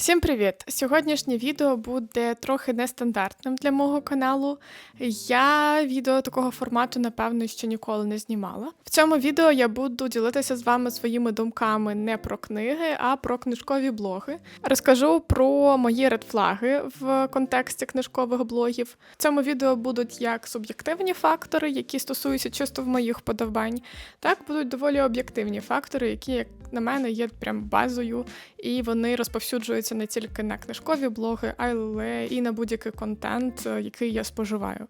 Всім привіт! Сьогоднішнє відео буде трохи нестандартним для мого каналу. Я відео такого формату, напевно, ще ніколи не знімала. В цьому відео я буду ділитися з вами своїми думками не про книги, а про книжкові блоги. Розкажу про мої редфлаги в контексті книжкових блогів. В цьому відео будуть як суб'єктивні фактори, які стосуються чисто в моїх вподобань, так будуть доволі об'єктивні фактори, які, як на мене, є прям базою, і вони розповсюджуються не тільки на книжкові блоги, але і на будь-який контент, е, який я споживаю.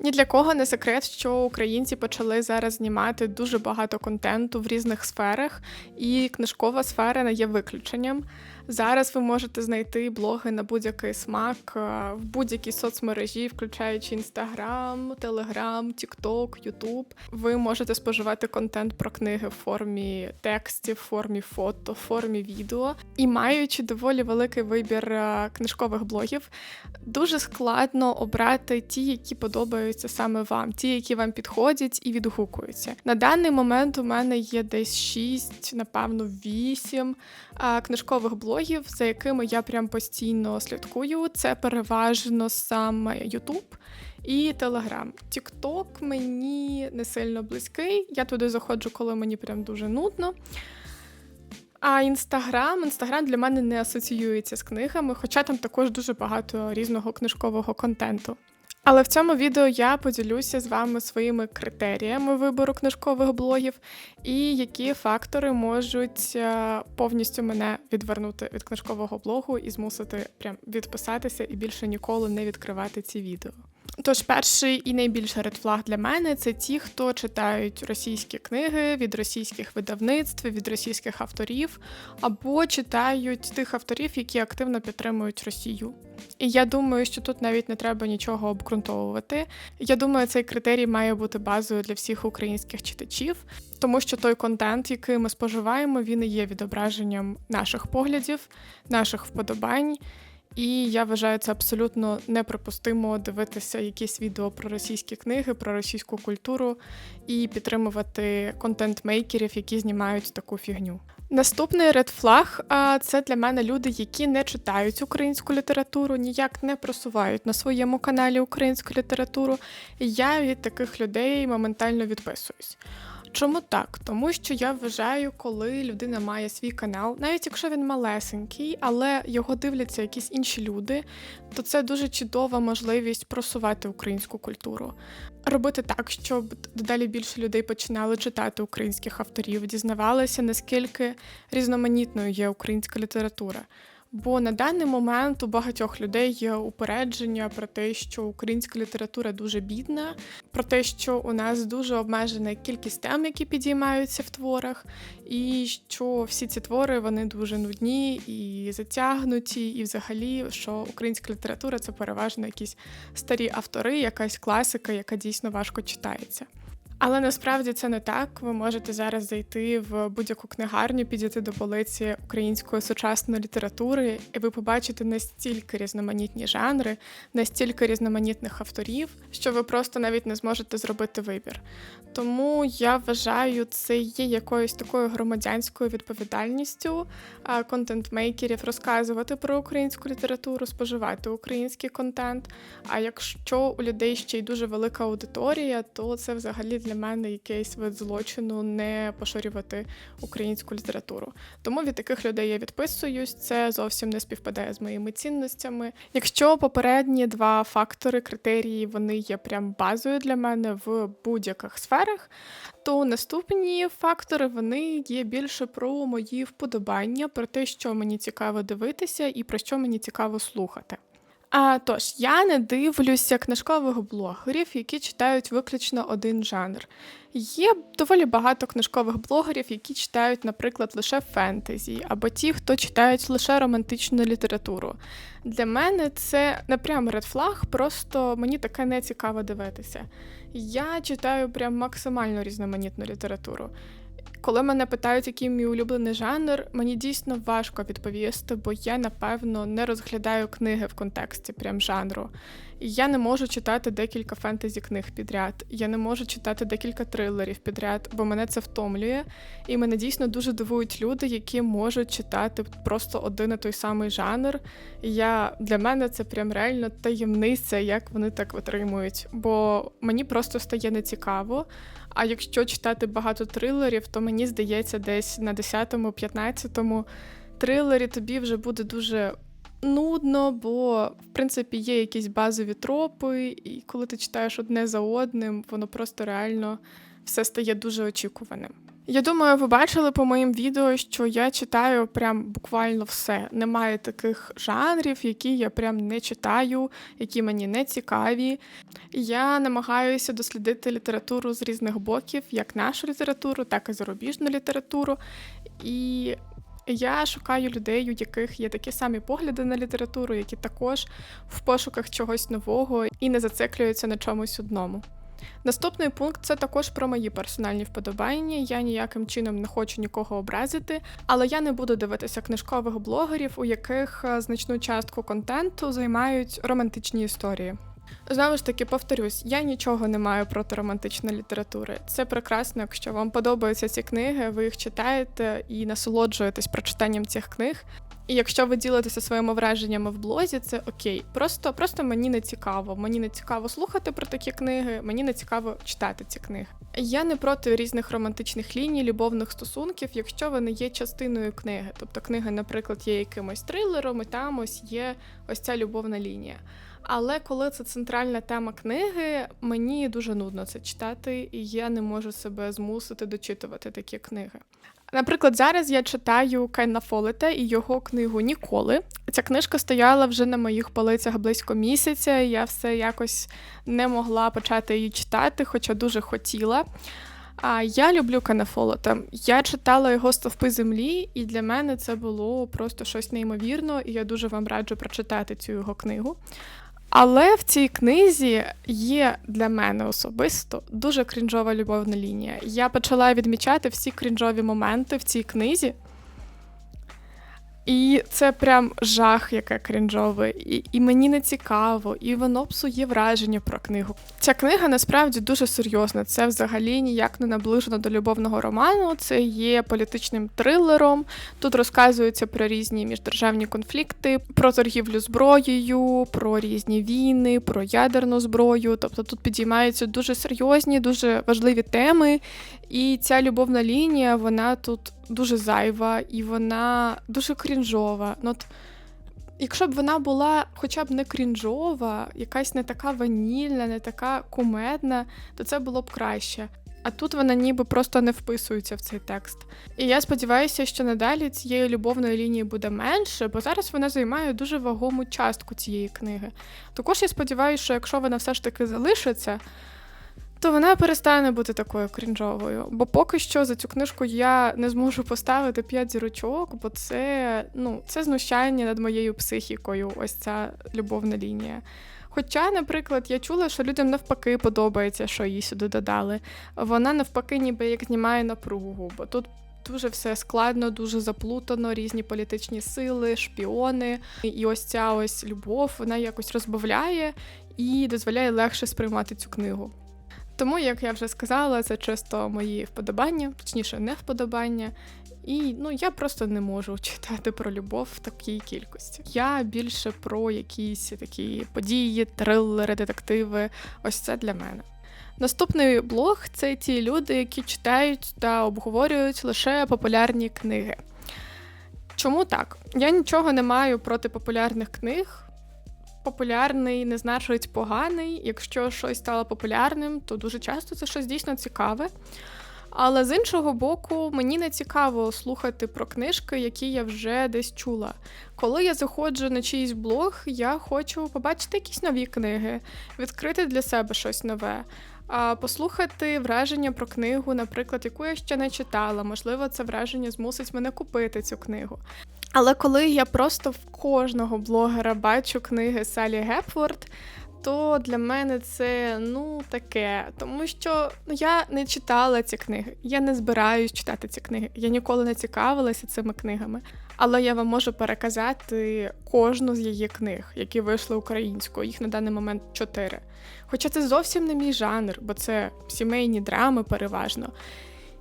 Ні для кого не секрет, що українці почали зараз знімати дуже багато контенту в різних сферах, і книжкова сфера не є виключенням. Зараз ви можете знайти блоги на будь-який смак е, в будь-якій соцмережі, включаючи Інстаграм, Телеграм, Тікток, Ютуб. Ви можете споживати контент про книги в формі текстів, в формі фото, в формі відео. І маючи доволі великий вибір е, книжкових блогів, дуже складно обрати ті, які подобаються саме вам, ті, які вам підходять і відгукуються. На даний момент у мене є десь 6, напевно, 8 книжкових блогів, за якими я прям постійно слідкую. Це переважно саме YouTube і Telegram. TikTok мені не сильно близький. Я туди заходжу, коли мені прям дуже нудно. А інстаграм, інстаграм для мене не асоціюється з книгами, хоча там також дуже багато різного книжкового контенту. Але в цьому відео я поділюся з вами своїми критеріями вибору книжкових блогів і які фактори можуть е, повністю мене відвернути від книжкового блогу і змусити прям відписатися і більше ніколи не відкривати ці відео. Тож, перший і найбільший редфлаг для мене це ті, хто читають російські книги від російських видавництв, від російських авторів, або читають тих авторів, які активно підтримують Росію. І я думаю, що тут навіть не треба нічого обґрунтовувати. Я думаю, цей критерій має бути базою для всіх українських читачів, тому що той контент, який ми споживаємо, він і є відображенням наших поглядів, наших вподобань. І я вважаю це абсолютно неприпустимо дивитися якісь відео про російські книги, про російську культуру і підтримувати контент-мейкерів, які знімають таку фігню. Наступний редфлаг це для мене люди, які не читають українську літературу, ніяк не просувають на своєму каналі українську літературу. І я від таких людей моментально відписуюсь. Чому так? Тому що я вважаю, коли людина має свій канал, навіть якщо він малесенький, але його дивляться якісь інші люди, то це дуже чудова можливість просувати українську культуру, робити так, щоб дедалі більше людей починали читати українських авторів, дізнавалися, наскільки різноманітною є українська література. Бо на даний момент у багатьох людей є упередження про те, що українська література дуже бідна, про те, що у нас дуже обмежена кількість тем, які підіймаються в творах, і що всі ці твори вони дуже нудні і затягнуті, і взагалі, що українська література це переважно якісь старі автори, якась класика, яка дійсно важко читається. Але насправді це не так. Ви можете зараз зайти в будь-яку книгарню, підійти до полиці української сучасної літератури, і ви побачите настільки різноманітні жанри, настільки різноманітних авторів, що ви просто навіть не зможете зробити вибір. Тому я вважаю, це є якоюсь такою громадянською відповідальністю контент-мейкерів розказувати про українську літературу, споживати український контент. А якщо у людей ще й дуже велика аудиторія, то це взагалі для мене якийсь вид злочину не поширювати українську літературу. Тому від таких людей я відписуюсь, це зовсім не співпадає з моїми цінностями. Якщо попередні два фактори, критерії, вони є прям базою для мене в будь-яких сферах, то наступні фактори вони є більше про мої вподобання, про те, що мені цікаво дивитися, і про що мені цікаво слухати. А тож, я не дивлюся книжкових блогерів, які читають виключно один жанр. Є доволі багато книжкових блогерів, які читають, наприклад, лише фентезі, або ті, хто читають лише романтичну літературу. Для мене це не прям редфлаг, просто мені таке не цікаво дивитися. Я читаю прям максимально різноманітну літературу. Коли мене питають, який мій улюблений жанр, мені дійсно важко відповісти, бо я напевно не розглядаю книги в контексті прям жанру. Я не можу читати декілька фентезі книг підряд. Я не можу читати декілька трилерів підряд, бо мене це втомлює. І мене дійсно дуже дивують люди, які можуть читати просто один і той самий жанр. Я для мене це прям реально таємниця, як вони так витримують. Бо мені просто стає нецікаво. А якщо читати багато трилерів, то мені здається, десь на 10-15 трилері тобі вже буде дуже нудно, бо в принципі є якісь базові тропи, і коли ти читаєш одне за одним, воно просто реально все стає дуже очікуваним. Я думаю, ви бачили по моїм відео, що я читаю прям буквально все. Немає таких жанрів, які я прям не читаю, які мені не цікаві. Я намагаюся дослідити літературу з різних боків, як нашу літературу, так і зарубіжну літературу. І я шукаю людей, у яких є такі самі погляди на літературу, які також в пошуках чогось нового і не зациклюються на чомусь одному. Наступний пункт це також про мої персональні вподобання. Я ніяким чином не хочу нікого образити, але я не буду дивитися книжкових блогерів, у яких е, значну частку контенту займають романтичні історії. Знову ж таки, повторюсь, я нічого не маю проти романтичної літератури. Це прекрасно, якщо вам подобаються ці книги, ви їх читаєте і насолоджуєтесь прочитанням цих книг. І якщо ви ділитеся своїми враженнями в блозі, це окей. Просто просто мені не цікаво. Мені не цікаво слухати про такі книги, мені не цікаво читати ці книги. Я не проти різних романтичних ліній, любовних стосунків, якщо вони є частиною книги. Тобто книга, наприклад, є якимось трилером, і там ось є ось ця любовна лінія. Але коли це центральна тема книги, мені дуже нудно це читати, і я не можу себе змусити дочитувати такі книги. Наприклад, зараз я читаю Кенна Фолета і його книгу Ніколи. Ця книжка стояла вже на моїх полицях близько місяця, і я все якось не могла почати її читати, хоча дуже хотіла. А я люблю Кена Фолета. Я читала його стовпи землі, і для мене це було просто щось неймовірно, і я дуже вам раджу прочитати цю його книгу. Але в цій книзі є для мене особисто дуже крінжова любовна лінія. Я почала відмічати всі крінжові моменти в цій книзі. І це прям жах, яке крінжове, і і мені не цікаво, і воно псує враження про книгу. Ця книга насправді дуже серйозна. Це взагалі ніяк не наближено до любовного роману. Це є політичним трилером. Тут розказується про різні міждержавні конфлікти, про торгівлю зброєю, про різні війни, про ядерну зброю. Тобто тут підіймаються дуже серйозні, дуже важливі теми. І ця любовна лінія, вона тут дуже зайва і вона дуже крінжова. Ну, от, Якщо б вона була хоча б не крінжова, якась не така ванільна, не така кумедна, то це було б краще. А тут вона ніби просто не вписується в цей текст. І я сподіваюся, що надалі цієї любовної лінії буде менше, бо зараз вона займає дуже вагому частку цієї книги. Також я сподіваюся, що якщо вона все ж таки залишиться то вона перестане бути такою крінжовою. Бо поки що за цю книжку я не зможу поставити 5 зірочок, бо це ну, це знущання над моєю психікою, ось ця любовна лінія. Хоча, наприклад, я чула, що людям навпаки подобається, що її сюди додали. Вона навпаки, ніби як знімає напругу, бо тут. Дуже все складно, дуже заплутано, різні політичні сили, шпіони. І ось ця ось любов вона якось розбавляє і дозволяє легше сприймати цю книгу. Тому, як я вже сказала, це чисто мої вподобання, точніше, не вподобання. І ну я просто не можу читати про любов в такій кількості. Я більше про якісь такі події, трилери, детективи. Ось це для мене. Наступний блог це ті люди, які читають та обговорюють лише популярні книги. Чому так? Я нічого не маю проти популярних книг популярний не значить поганий. Якщо щось стало популярним, то дуже часто це щось дійсно цікаве. Але з іншого боку, мені не цікаво слухати про книжки, які я вже десь чула. Коли я заходжу на чийсь блог, я хочу побачити якісь нові книги, відкрити для себе щось нове, послухати враження про книгу, наприклад, яку я ще не читала. Можливо, це враження змусить мене купити цю книгу. Але коли я просто в кожного блогера бачу книги Салі Гепфорд, то для мене це ну таке, тому що ну, я не читала ці книги, я не збираюсь читати ці книги. Я ніколи не цікавилася цими книгами. Але я вам можу переказати кожну з її книг, які вийшли українською. Їх на даний момент чотири. Хоча це зовсім не мій жанр, бо це сімейні драми переважно.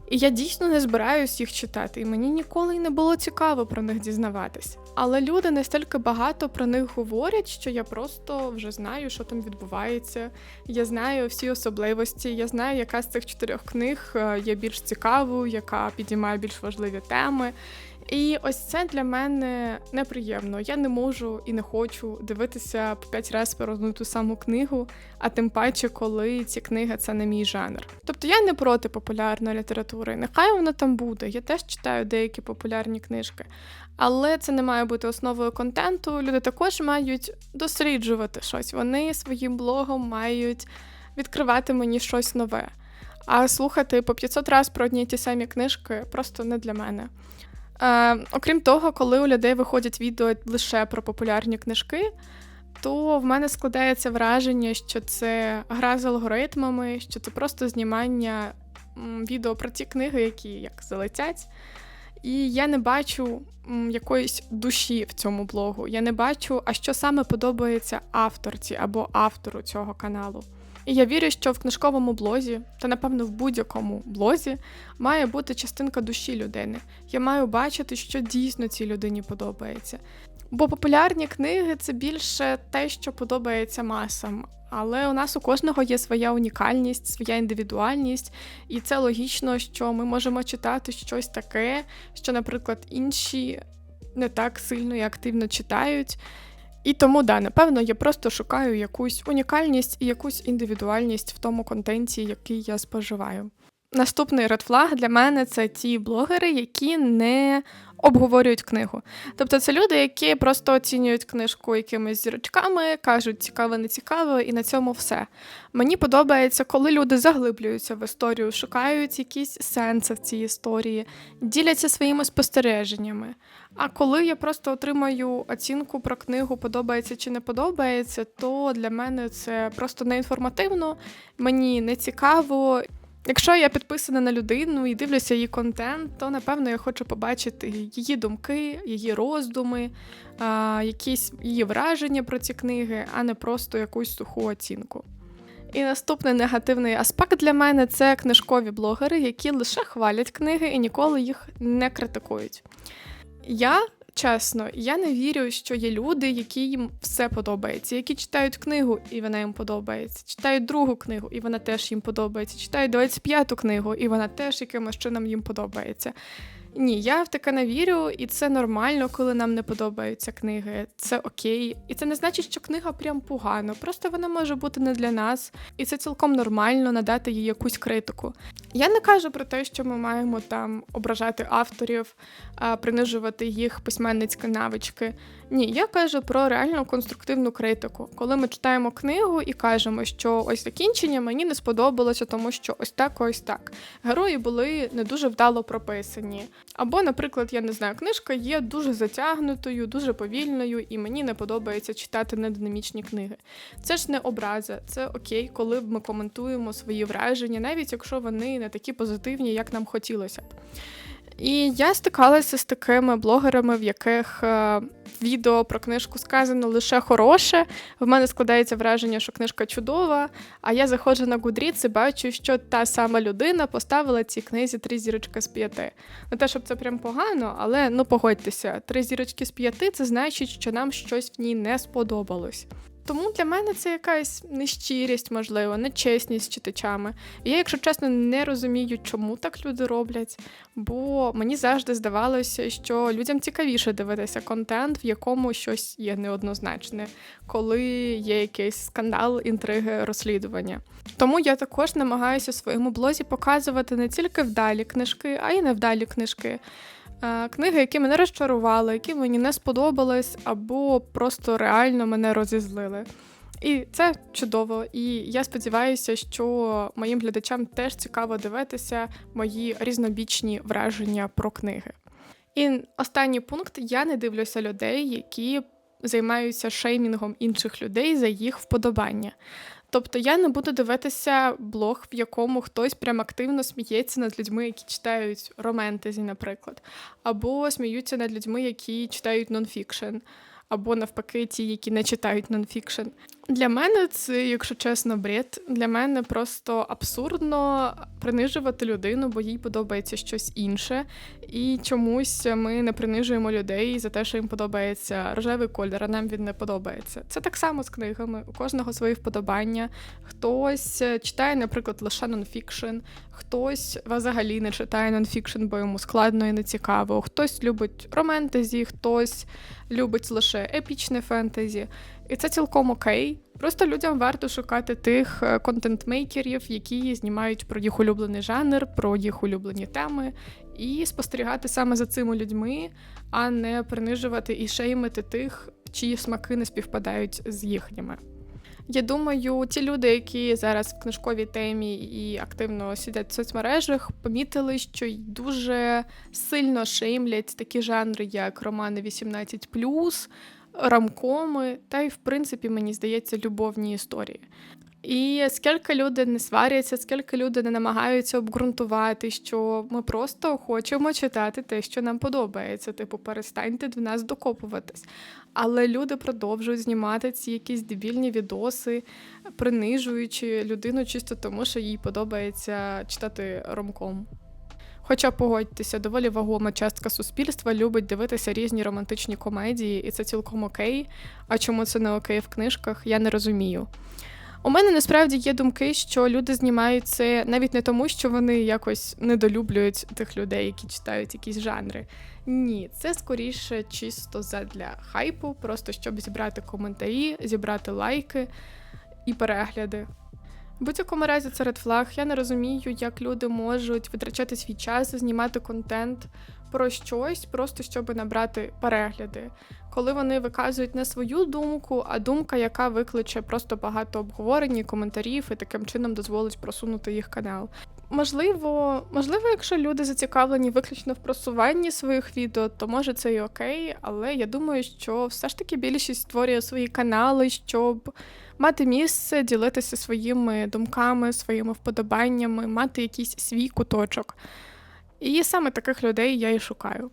І я дійсно не збираюсь їх читати, і мені ніколи й не було цікаво про них дізнаватись. Але люди настільки багато про них говорять, що я просто вже знаю, що там відбувається. Я знаю всі особливості, я знаю, яка з цих чотирьох книг е, є більш цікавою, яка підіймає більш важливі теми. І ось це для мене неприємно. Я не можу і не хочу дивитися по п'ять разів про одну ту саму книгу, а тим паче, коли ці книги це не мій жанр. Тобто я не проти популярної літератури. Нехай вона там буде. Я теж читаю деякі популярні книжки. Але це не має бути основою контенту. Люди також мають досліджувати щось. Вони своїм блогом мають відкривати мені щось нове. А слухати по 500 разів про одні ті самі книжки просто не для мене. Е, Окрім того, коли у людей виходять відео лише про популярні книжки, то в мене складається враження, що це гра з алгоритмами, що це просто знімання відео про ті книги, які як залетять. І я не бачу якоїсь душі в цьому блогу. Я не бачу, а що саме подобається авторці або автору цього каналу. І я вірю, що в книжковому блозі, та напевно в будь-якому блозі, має бути частинка душі людини. Я маю бачити, що дійсно цій людині подобається. Бо популярні книги це більше те, що подобається масам. Але у нас у кожного є своя унікальність, своя індивідуальність, і це логічно, що ми можемо читати щось таке, що, наприклад, інші не так сильно і активно читають. І тому, да, напевно, я просто шукаю якусь унікальність і якусь індивідуальність в тому контенті, який я споживаю. Наступний редфлаг для мене це ті блогери, які не обговорюють книгу. Тобто це люди, які просто оцінюють книжку якимись зірочками, кажуть, цікаво, не цікаво, і на цьому все. Мені подобається, коли люди заглиблюються в історію, шукають якісь сенси в цій історії, діляться своїми спостереженнями. А коли я просто отримаю оцінку про книгу, подобається чи не подобається, то для мене це просто неінформативно, мені не цікаво. Якщо я підписана на людину і дивлюся її контент, то напевно я хочу побачити її думки, її роздуми, якісь її враження про ці книги, а не просто якусь суху оцінку. І наступний негативний аспект для мене це книжкові блогери, які лише хвалять книги і ніколи їх не критикують. Я чесно, я не вірю, що є люди, які їм все подобається, які читають книгу, і вона їм подобається, читають другу книгу, і вона теж їм подобається, читають 25-ту книгу, і вона теж якимось чином їм подобається. Ні, я в таке не вірю, і це нормально, коли нам не подобаються книги. Це окей. І це не значить, що книга прям погано. Просто вона може бути не для нас, і це цілком нормально надати їй якусь критику. Я не кажу про те, що ми маємо там ображати авторів, принижувати їх письменницькі навички. Ні, я кажу про реальну конструктивну критику, коли ми читаємо книгу і кажемо, що ось закінчення мені не сподобалося, тому що ось так, ось так. Герої були не дуже вдало прописані. Або, наприклад, я не знаю, книжка є дуже затягнутою, дуже повільною, і мені не подобається читати нединамічні книги. Це ж не образа, це окей, коли ми коментуємо свої враження, навіть якщо вони не такі позитивні, як нам хотілося б. І я стикалася з такими блогерами, в яких е, відео про книжку сказано лише хороше. В мене складається враження, що книжка чудова. А я заходжу на Goodreads і бачу, що та сама людина поставила цій книзі три зірочки з п'яти. Не те, щоб це прям погано, але ну погодьтеся, три зірочки з п'яти це значить, що нам щось в ній не сподобалось. Тому для мене це якась нещирість, можливо, нечесність з читачами. І я, якщо чесно, не розумію, чому так люди роблять, бо мені завжди здавалося, що людям цікавіше дивитися контент, в якому щось є неоднозначне, коли є якийсь скандал, інтриги, розслідування. Тому я також намагаюся у своєму блозі показувати не тільки вдалі книжки, а й невдалі книжки. Е, книги, які мене розчарували, які мені не сподобались, або просто реально мене розізлили. І це чудово. І я сподіваюся, що моїм глядачам теж цікаво дивитися мої різнобічні враження про книги. І останній пункт: я не дивлюся людей, які займаються шеймінгом інших людей за їх вподобання. Тобто я не буду дивитися блог, в якому хтось прям активно сміється над людьми, які читають романтезі, наприклад, або сміються над людьми, які читають нонфікшн, або навпаки, ті, які не читають нонфікшн. Для мене це, якщо чесно, бред. Для мене просто абсурдно принижувати людину, бо їй подобається щось інше. І чомусь ми не принижуємо людей за те, що їм подобається рожевий кольор, а нам він не подобається. Це так само з книгами. У кожного свої вподобання. Хтось е, читає, наприклад, лише нонфікшн, хтось взагалі не читає нонфікшн, бо йому складно і не цікаво. Хтось любить романтезі, хтось любить лише епічне фентезі. І це цілком окей. Просто людям варто шукати тих е, контент-мейкерів, які знімають про їх улюблений жанр, про їх улюблені теми, і спостерігати саме за цими людьми, а не принижувати і шеймити тих, чиї смаки не співпадають з їхніми. Я думаю, ті люди, які зараз в книжковій темі і активно сидять в соцмережах, помітили, що й дуже сильно шеймлять такі жанри, як романи 18 рамкоми, та й, в принципі, мені здається, любовні історії. І скільки люди не сваряться, скільки люди не намагаються обґрунтувати, що ми просто хочемо читати те, що нам подобається. Типу, перестаньте до нас докопуватись. Але люди продовжують знімати ці якісь дебільні відоси, принижуючи людину чисто тому, що їй подобається читати ромком. Хоча погодьтеся, доволі вагома частка суспільства любить дивитися різні романтичні комедії, і це цілком окей. А чому це не окей в книжках, я не розумію. У мене насправді є думки, що люди знімають це навіть не тому, що вони якось недолюблюють тих людей, які читають якісь жанри. Ні, це скоріше чисто задля хайпу, просто щоб зібрати коментарі, зібрати лайки і перегляди. В будь-якому разі це редфлаг. Я не розумію, як люди можуть витрачати свій час, знімати контент про щось, просто щоб набрати перегляди, коли вони виказують не свою думку, а думка, яка викличе просто багато обговорень, коментарів і таким чином дозволить просунути їх канал. Можливо, можливо, якщо люди зацікавлені виключно в просуванні своїх відео, то може це і окей, але я думаю, що все ж таки більшість створює свої канали, щоб мати місце, ділитися своїми думками, своїми вподобаннями, мати якийсь свій куточок. І саме таких людей я і шукаю.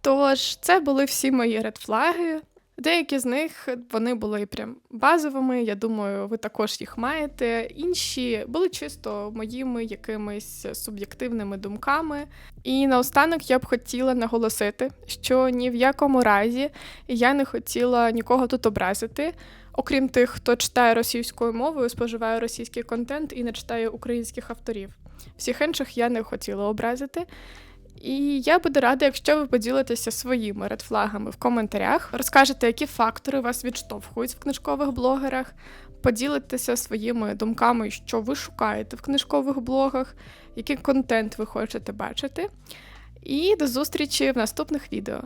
Тож, це були всі мої редфлаги. Деякі з них вони були прям базовими. Я думаю, ви також їх маєте. Інші були чисто моїми якимись суб'єктивними думками. І наостанок я б хотіла наголосити, що ні в якому разі я не хотіла нікого тут образити, окрім тих, хто читає російською мовою, споживає російський контент і не читає українських авторів. Всіх інших я не хотіла образити. І я буду рада, якщо ви поділитеся своїми редфлагами в коментарях, розкажете, які фактори вас відштовхують в книжкових блогерах, поділитеся своїми думками, що ви шукаєте в книжкових блогах, який контент ви хочете бачити. І до зустрічі в наступних відео.